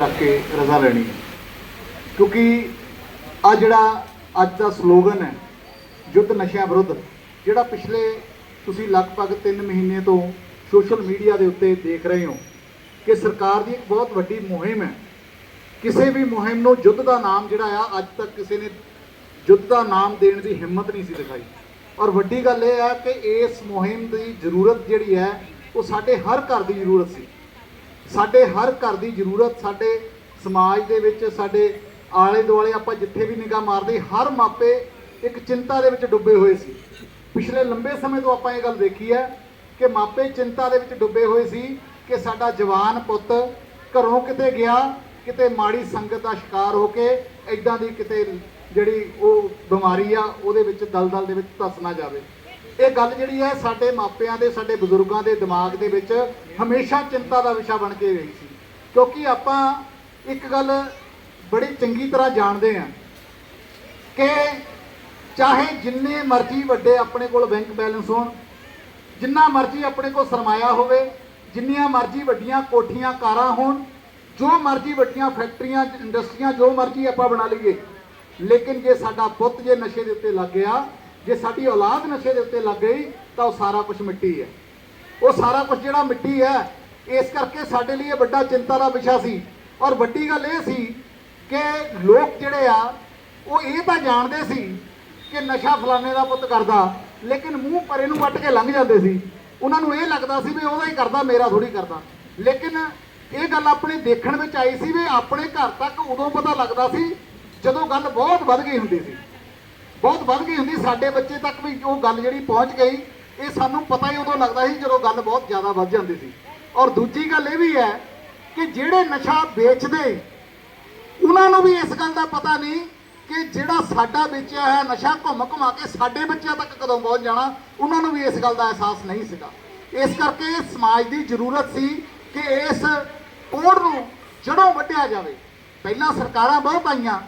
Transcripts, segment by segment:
ਕਰਕੇ ਰਜ਼ਾ ਲੈਣੀ ਹੈ। ਕਿਉਂਕਿ ਆ ਜਿਹੜਾ ਅੱਜ ਦਾ ਸਲੋਗਨ ਹੈ, ਯੁੱਧ ਨਸ਼ਿਆਂ ਵਿਰੁੱਧ, ਜਿਹੜਾ ਪਿਛਲੇ ਤੁਸੀਂ ਲਗਭਗ 3 ਮਹੀਨੇ ਤੋਂ ਸੋਸ਼ਲ ਮੀਡੀਆ ਦੇ ਉੱਤੇ ਦੇਖ ਰਹੇ ਹੋ ਕਿ ਸਰਕਾਰ ਦੀ ਇੱਕ ਬਹੁਤ ਵੱਡੀ ਮੁਹਿੰਮ ਹੈ। ਕਿਸੇ ਵੀ ਮੁਹਿੰਮ ਨੂੰ ਯੁੱਧ ਦਾ ਨਾਮ ਜਿਹੜਾ ਆ, ਅੱਜ ਤੱਕ ਕਿਸੇ ਨੇ ਯੁੱਧ ਦਾ ਨਾਮ ਦੇਣ ਦੀ ਹਿੰਮਤ ਨਹੀਂ ਸੀ ਦਿਖਾਈ। ਔਰ ਵੱਡੀ ਗੱਲ ਇਹ ਹੈ ਕਿ ਇਸ ਮੁਹਿੰਮ ਦੀ ਜ਼ਰੂਰਤ ਜਿਹੜੀ ਹੈ, ਉਹ ਸਾਡੇ ਹਰ ਘਰ ਦੀ ਜ਼ਰੂਰਤ ਸੀ। ਸਾਡੇ ਹਰ ਘਰ ਦੀ ਜ਼ਰੂਰਤ ਸਾਡੇ ਸਮਾਜ ਦੇ ਵਿੱਚ, ਸਾਡੇ ਆਲੇ ਦੁਆਲੇ ਆਪਾਂ ਜਿੱਥੇ ਵੀ ਨਿਗਾਹ ਮਾਰਦੇ, ਹਰ ਮਾਪੇ ਇੱਕ ਚਿੰਤਾ ਦੇ ਵਿੱਚ ਡੁੱਬੇ ਹੋਏ ਸੀ। ਪਿਛਲੇ ਲੰਬੇ ਸਮੇਂ ਤੋਂ ਆਪਾਂ ਇਹ ਗੱਲ ਦੇਖੀ ਹੈ ਕਿ ਮਾਪੇ ਚਿੰਤਾ ਦੇ ਵਿੱਚ ਡੁੱਬੇ ਹੋਏ ਸੀ ਕਿ ਸਾਡਾ ਜਵਾਨ ਪੁੱਤ ਘਰੋਂ ਕਿਤੇ ਗਿਆ, ਕਿਤੇ ਮਾੜੀ ਸੰਗਤ ਦਾ ਸ਼ਿਕਾਰ ਹੋ ਕੇ ਐਦਾਂ ਦੀ ਕਿਤੇ ਜਿਹੜੀ ਉਹ ਬਿਮਾਰੀ ਆ, ਉਹਦੇ ਵਿੱਚ ਦਲਦਲ ਦੇ ਵਿੱਚ ਧੱਸ ਨਾ ਜਾਵੇ। ਇਹ ਗੱਲ ਜਿਹੜੀ ਹੈ ਸਾਡੇ ਮਾਪਿਆਂ ਦੇ, ਸਾਡੇ ਬਜ਼ੁਰਗਾਂ ਦੇ ਦਿਮਾਗ ਦੇ ਵਿੱਚ ਹਮੇਸ਼ਾ ਚਿੰਤਾ ਦਾ ਵਿਸ਼ਾ ਬਣ ਕੇ ਰਹੀ ਸੀ। ਕਿਉਂਕਿ ਆਪਾਂ ਇੱਕ ਗੱਲ ਬੜੀ ਚੰਗੀ ਤਰ੍ਹਾਂ ਜਾਣਦੇ ਹਾਂ ਕਿ ਚਾਹੇ ਜਿੰਨੇ ਮਰਜ਼ੀ ਵੱਡੇ ਆਪਣੇ ਕੋਲ ਬੈਂਕ ਬੈਲੈਂਸ ਹੋਣ, ਜਿੰਨਾ ਮਰਜ਼ੀ ਆਪਣੇ ਕੋਲ ਸਰਮਾਇਆ ਹੋਵੇ, ਜਿੰਨੀਆਂ ਮਰਜ਼ੀ ਵੱਡੀਆਂ ਕੋਠੀਆਂ ਕਾਰਾਂ ਹੋਣ, ਜੋ ਮਰਜ਼ੀ ਵੱਡੀਆਂ ਫੈਕਟਰੀਆਂ, ਇੰਡਸਟਰੀਆਂ ਜੋ ਮਰਜ਼ੀ ਆਪਾਂ ਬਣਾ ਲਈਏ, ਲੇਕਿਨ ਜੇ ਸਾਡਾ ਪੁੱਤ ਜੇ ਨਸ਼ੇ ਦੇ ਉੱਤੇ ਲੱਗ ਗਿਆ ਜੇ ਸਾਡੀ ਔਲਾਦ ਨਸ਼ੇ ਦੇ ਉੱਤੇ ਲੱਗ ਗਈ, ਤਾਂ ਉਹ ਸਾਰਾ ਕੁਝ ਮਿੱਟੀ ਹੈ। ਉਹ ਸਾਰਾ ਕੁਝ ਜਿਹੜਾ ਮਿੱਟੀ ਹੈ, ਇਸ ਕਰਕੇ ਸਾਡੇ ਲਈ ਇਹ ਵੱਡਾ ਚਿੰਤਾ ਦਾ ਵਿਸ਼ਾ ਸੀ। ਔਰ ਵੱਡੀ ਗੱਲ ਇਹ ਸੀ ਕਿ ਲੋਕ ਜਿਹੜੇ ਆ, ਉਹ ਇਹ ਤਾਂ ਜਾਣਦੇ ਸੀ ਕਿ ਨਸ਼ਾ ਫਲਾਣੇ ਦਾ ਪੁੱਤ ਕਰਦਾ, ਲੇਕਿਨ ਮੂੰਹ ਪਰੇ ਨੂੰ ਵੱਟ ਕੇ ਲੰਘ ਜਾਂਦੇ ਸੀ। ਉਹਨਾਂ ਨੂੰ ਇਹ ਲੱਗਦਾ ਸੀ ਵੀ ਉਹਦਾ ਹੀ ਕਰਦਾ, ਮੇਰਾ ਥੋੜੀ ਕਰਦਾ। ਲੇਕਿਨ ਇਹ ਗੱਲ ਆਪਣੇ ਦੇਖਣ ਵਿੱਚ ਆਈ ਸੀ ਵੀ ਆਪਣੇ ਘਰ ਤੱਕ ਉਦੋਂ ਪਤਾ ਲੱਗਦਾ ਸੀ ਜਦੋਂ ਗੱਲ ਬਹੁਤ ਵੱਧ ਗਈ ਹੁੰਦੀ ਸੀ। ਬਹੁਤ ਵੱਧ ਗਈ ਹੁੰਦੀ, ਸਾਡੇ ਬੱਚੇ ਤੱਕ ਵੀ ਉਹ ਗੱਲ ਜਿਹੜੀ ਪਹੁੰਚ ਗਈ, ਇਹ ਸਾਨੂੰ ਪਤਾ ਹੀ ਉਦੋਂ ਲੱਗਦਾ ਸੀ ਜਦੋਂ ਗੱਲ ਬਹੁਤ ਜ਼ਿਆਦਾ ਵੱਧ ਜਾਂਦੀ ਸੀ। ਔਰ ਦੂਜੀ ਗੱਲ ਇਹ ਵੀ ਹੈ ਕਿ ਜਿਹੜੇ ਨਸ਼ਾ ਵੇਚਦੇ, ਉਹਨਾਂ ਨੂੰ ਵੀ ਇਸ ਗੱਲ ਦਾ ਪਤਾ ਨਹੀਂ ਕਿ ਜਿਹੜਾ ਸਾਡਾ ਵੇਚਿਆ ਹੈ ਨਸ਼ਾ ਘੁੰਮ ਘੁਮਾ ਕੇ ਸਾਡੇ ਬੱਚਿਆਂ ਤੱਕ ਕਦੋਂ ਪਹੁੰਚ ਜਾਣਾ, ਉਹਨਾਂ ਨੂੰ ਵੀ ਇਸ ਗੱਲ ਦਾ ਅਹਿਸਾਸ ਨਹੀਂ ਸੀਗਾ। ਇਸ ਕਰਕੇ ਸਮਾਜ ਦੀ ਜ਼ਰੂਰਤ ਸੀ ਕਿ ਇਸ ਕੋੜ ਨੂੰ ਜੜੋਂ ਵੱਢਿਆ ਜਾਵੇ। ਪਹਿਲਾਂ ਸਰਕਾਰਾਂ ਬਹੁਤ ਆਈਆਂ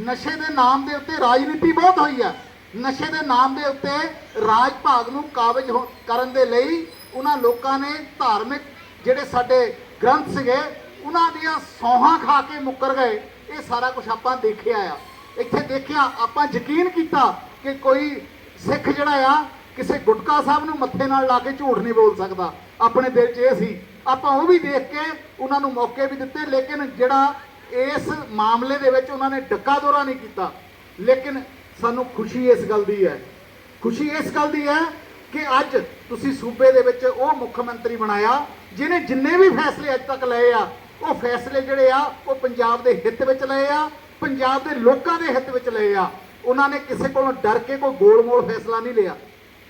ਨਸ਼ੇ ਦੇ ਨਾਮ ਦੇ ਉੱਤੇ ਰਾਜਨੀਤੀ ਬਹੁਤ ਹੋਈ ਹੈ। ਨਸ਼ੇ ਦੇ ਨਾਮ ਦੇ ਉੱਤੇ ਰਾਜ ਭਾਗ ਨੂੰ ਕਾਬਜ ਹੋ- ਕਰਨ ਦੇ ਲਈ ਉਹਨਾਂ ਲੋਕਾਂ ਨੇ ਧਾਰਮਿਕ ਜਿਹੜੇ ਸਾਡੇ ਗ੍ਰੰਥ ਸੀਗੇ, ਉਹਨਾਂ ਦੀਆਂ ਸੌਹਾਂ ਖਾ ਕੇ ਮੁੱਕਰ ਗਏ। ਇਹ ਸਾਰਾ ਕੁਝ ਆਪਾਂ ਦੇਖਿਆ ਆ। ਇੱਥੇ ਦੇਖਿਆ, ਆਪਾਂ ਯਕੀਨ ਕੀਤਾ ਕਿ ਕੋਈ ਸਿੱਖ ਜਿਹੜਾ ਆ, ਕਿਸੇ ਗੁਟਕਾ ਸਾਹਿਬ ਨੂੰ ਮੱਥੇ ਨਾਲ ਲਾ ਕੇ ਝੂਠ ਨਹੀਂ ਬੋਲ ਸਕਦਾ। ਆਪਣੇ ਦਿਲ 'ਚ ਇਹ ਸੀ। ਆਪਾਂ ਉਹ ਵੀ ਦੇਖ ਕੇ ਉਹਨਾਂ ਨੂੰ ਮੌਕੇ ਵੀ ਦਿੱਤੇ, ਲੇਕਿਨ ਜਿਹੜਾ ਇਸ ਮਾਮਲੇ ਦੇ ਵਿੱਚ ਉਹਨਾਂ ਨੇ ਡੱਕਾ ਦੌਰਾ ਨਹੀਂ ਕੀਤਾ। ਲੇਕਿਨ ਸਾਨੂੰ ਖੁਸ਼ੀ ਇਸ ਗੱਲ ਦੀ ਹੈ। ਖੁਸ਼ੀ ਇਸ ਗੱਲ ਦੀ ਹੈ ਕਿ ਅੱਜ ਤੁਸੀਂ ਸੂਬੇ ਦੇ ਵਿੱਚ ਉਹ ਮੁੱਖ ਮੰਤਰੀ ਬਣਾਇਆ, ਜਿਹਨੇ ਜਿੰਨੇ ਵੀ ਫੈਸਲੇ ਅੱਜ ਤੱਕ ਲਏ ਆ, ਉਹ ਫੈਸਲੇ ਜਿਹੜੇ ਆ, ਉਹ ਪੰਜਾਬ ਦੇ ਹਿੱਤ ਵਿੱਚ ਲਏ ਆ, ਪੰਜਾਬ ਦੇ ਲੋਕਾਂ ਦੇ ਹਿੱਤ ਵਿੱਚ ਲਏ ਆ। ਉਹਨਾਂ ਨੇ ਕਿਸੇ ਕੋਲੋਂ ਡਰ ਕੇ ਕੋਈ ਗੋਲ-ਮੋਲ ਫੈਸਲਾ ਨਹੀਂ ਲਿਆ।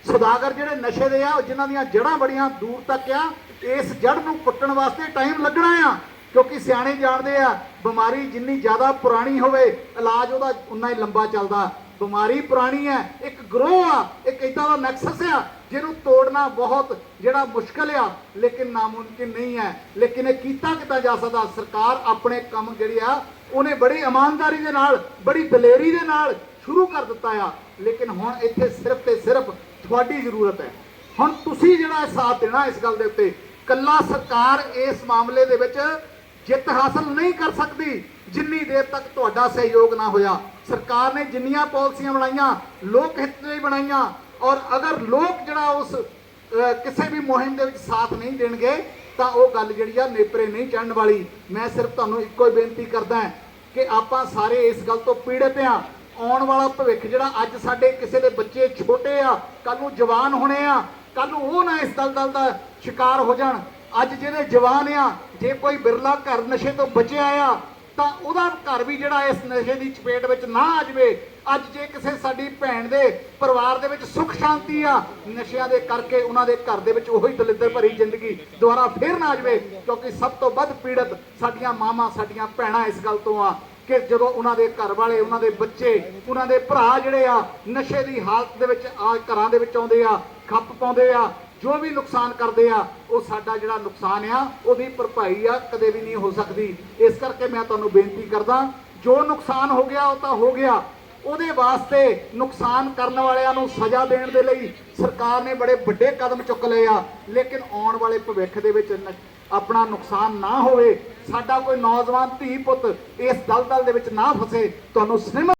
ਸੁਦਾਗਰ ਜਿਹੜੇ ਨਸ਼ੇ ਦੇ ਆ, ਉਹ ਜਿਨ੍ਹਾਂ ਦੀਆਂ ਜੜ੍ਹਾਂ ਬੜੀਆਂ ਦੂਰ ਤੱਕ ਆ, ਇਸ ਜੜ ਨੂੰ ਪੁੱਟਣ ਵਾਸਤੇ ਟਾਈਮ ਲੱਗਣਾ ਆ। ਕਿਉਂਕਿ ਸਿਆਣੇ ਜਾਣਦੇ ਆ, ਬਿਮਾਰੀ ਜਿੰਨੀ ਜ਼ਿਆਦਾ ਪੁਰਾਣੀ ਹੋਵੇ, ਇਲਾਜ ਉਹਦਾ ਉਨਾ ਹੀ ਲੰਬਾ ਚੱਲਦਾ। ਬਿਮਾਰੀ ਪੁਰਾਣੀ ਹੈ, ਇੱਕ ਗਰੋਹ ਆ, ਇੱਕ ਇਦਾਂ ਦਾ ਨੈਕਸਸ ਆ, ਜਿਹਨੂੰ ਤੋੜਨਾ ਬਹੁਤ ਜਿਹੜਾ ਮੁਸ਼ਕਲ ਆ, ਲੇਕਿਨ ਨਾਮੁਮਕਿਨ ਨਹੀਂ ਹੈ। ਲੇਕਿਨ ਇਹ ਕੀਤਾ ਕਿੱਦਾਂ ਜਾ ਸਕਦਾ? ਸਰਕਾਰ ਆਪਣੇ ਕੰਮ ਜਿਹੜੇ ਆ, ਉਹਨੇ ਬੜੀ ਇਮਾਨਦਾਰੀ ਦੇ ਨਾਲ, ਬੜੀ ਦਲੇਰੀ ਦੇ ਨਾਲ ਸ਼ੁਰੂ ਕਰ ਦਿੱਤਾ ਆ। ਲੇਕਿਨ ਹੁਣ ਇੱਥੇ ਸਿਰਫ ਤੇ ਸਿਰਫ ਤੁਹਾਡੀ ਜ਼ਰੂਰਤ ਹੈ। ਹੁਣ ਤੁਸੀਂ ਜਿਹੜਾ ਸਾਥ ਦੇਣਾ ਇਸ ਗੱਲ ਦੇ ਉੱਤੇ, ਕੱਲਾ ਸਰਕਾਰ ਇਸ ਮਾਮਲੇ ਦੇ ਵਿੱਚ ਜਿੱਤ ਹਾਸਲ ਨਹੀਂ ਕਰ ਸਕਦੀ, ਜਿੰਨੀ ਦੇਰ ਤੱਕ ਤੁਹਾਡਾ ਸਹਿਯੋਗ ਨਾ ਹੋਇਆ। ਸਰਕਾਰ ਨੇ ਜਿੰਨੀਆਂ ਪਾਲਿਸੀਆਂ ਬਣਾਈਆਂ, ਲੋਕ ਹਿੱਤ ਲਈ ਬਣਾਈਆਂ, ਔਰ ਅਗਰ ਲੋਕ ਜਿਹੜਾ ਉਸ ਕਿਸੇ ਵੀ ਮੁਹਿੰਮ ਦੇ ਵਿੱਚ ਸਾਥ ਨਹੀਂ ਦੇਣਗੇ, ਤਾਂ ਉਹ ਗੱਲ ਜਿਹੜੀ ਆ ਨੇਪਰੇ ਨਹੀਂ ਚੜਨ ਵਾਲੀ। ਮੈਂ ਸਿਰਫ ਤੁਹਾਨੂੰ ਇੱਕੋ ਹੀ ਬੇਨਤੀ ਕਰਦਾ ਕਿ ਆਪਾਂ ਸਾਰੇ ਇਸ ਗੱਲ ਤੋਂ ਪੀੜਤ ਹਾਂ। ਆਉਣ ਵਾਲਾ ਭਵਿੱਖ ਜਿਹੜਾ ਅੱਜ ਸਾਡੇ ਕਿਸੇ ਦੇ ਬੱਚੇ ਛੋਟੇ ਆ ਕੱਲ ਨੂੰ ਜਵਾਨ ਹੋਣੇ ਆ ਕੱਲ ਨੂੰ ਉਹ ਨਾ ਇਸ ਦਲਦਲ ਦਾ ਸ਼ਿਕਾਰ ਹੋ ਜਾਣ। ਅੱਜ ਜਿਹੜੇ ਜਵਾਨ ਆ, ਜੇ ਕੋਈ ਬਿਰਲਾ ਘਰ ਨਸ਼ੇ ਤੋਂ ਬਚਿਆ ਆ, ਤਾਂ ਉਹਦਾ ਘਰ ਵੀ ਜਿਹੜਾ ਇਸ ਨਸ਼ੇ ਦੀ ਚਪੇਟ ਵਿੱਚ ਨਾ ਆ ਜਾਵੇ। ਅੱਜ ਜੇ ਕਿਸੇ ਸਾਡੀ ਭੈਣ ਦੇ ਪਰਿਵਾਰ ਦੇ ਵਿੱਚ ਸੁੱਖ ਸ਼ਾਂਤੀ ਆ, ਨਸ਼ਿਆਂ ਦੇ ਕਰਕੇ ਉਹਨਾਂ ਦੇ ਘਰ ਦੇ ਵਿੱਚ ਉਹੀ ਦਲਿੱਦਰ ਭਰੀ ਜ਼ਿੰਦਗੀ ਦੁਬਾਰਾ ਫੇਰ ਨਾ ਆ ਜਾਵੇ, ਕਿਉਂਕਿ ਸਭ ਤੋਂ ਵੱਧ ਪੀੜਤ ਸਾਡੀਆਂ ਮਾਵਾਂ, ਸਾਡੀਆਂ ਭੈਣਾਂ ਇਸ ਗੱਲ ਤੋਂ ਆ ਕਿ ਜਦੋਂ ਉਹਨਾਂ ਦੇ ਘਰ ਵਾਲੇ, ਉਹਨਾਂ ਦੇ ਬੱਚੇ, ਉਹਨਾਂ ਦੇ ਭਰਾ ਜਿਹੜੇ ਆ, ਨਸ਼ੇ ਦੀ ਹਾਲਤ ਦੇ ਵਿੱਚ ਆ, ਘਰਾਂ ਦੇ ਵਿੱਚ ਆਉਂਦੇ ਆ, ਖੱਪ ਪਾਉਂਦੇ ਆ ਜੋ ਵੀ ਨੁਕਸਾਨ ਕਰਦੇ ਆ, ਉਹ ਸਾਡਾ ਜਿਹੜਾ ਨੁਕਸਾਨ ਆ, ਉਹਦੀ ਭਰਪਾਈ ਆ, ਕਦੇ ਵੀ ਨਹੀਂ ਹੋ ਸਕਦੀ। ਇਸ ਕਰਕੇ ਮੈਂ ਤੁਹਾਨੂੰ ਬੇਨਤੀ ਕਰਦਾ, ਜੋ ਨੁਕਸਾਨ ਹੋ ਗਿਆ, ਉਹ ਤਾਂ ਹੋ ਗਿਆ। ਉਹਦੇ ਵਾਸਤੇ ਨੁਕਸਾਨ ਕਰਨ ਵਾਲਿਆਂ ਨੂੰ ਸਜ਼ਾ ਦੇਣ ਦੇ ਲਈ ਸਰਕਾਰ ਨੇ ਬੜੇ ਵੱਡੇ ਕਦਮ ਚੁੱਕ ਲਏ ਆ, ਲੇਕਿਨ ਆਉਣ ਵਾਲੇ ਭਵਿੱਖ ਦੇ ਵਿੱਚ ਆਪਣਾ ਨੁਕਸਾਨ ਨਾ ਹੋਵੇ, ਸਾਡਾ ਕੋਈ ਨੌਜਵਾਨ ਧੀ ਪੁੱਤ ਇਸ ਦਲਦਲ ਦੇ ਵਿੱਚ ਨਾ ਫਸੇ, ਤੁਹਾਨੂੰ ਸਿਨੇਮਾ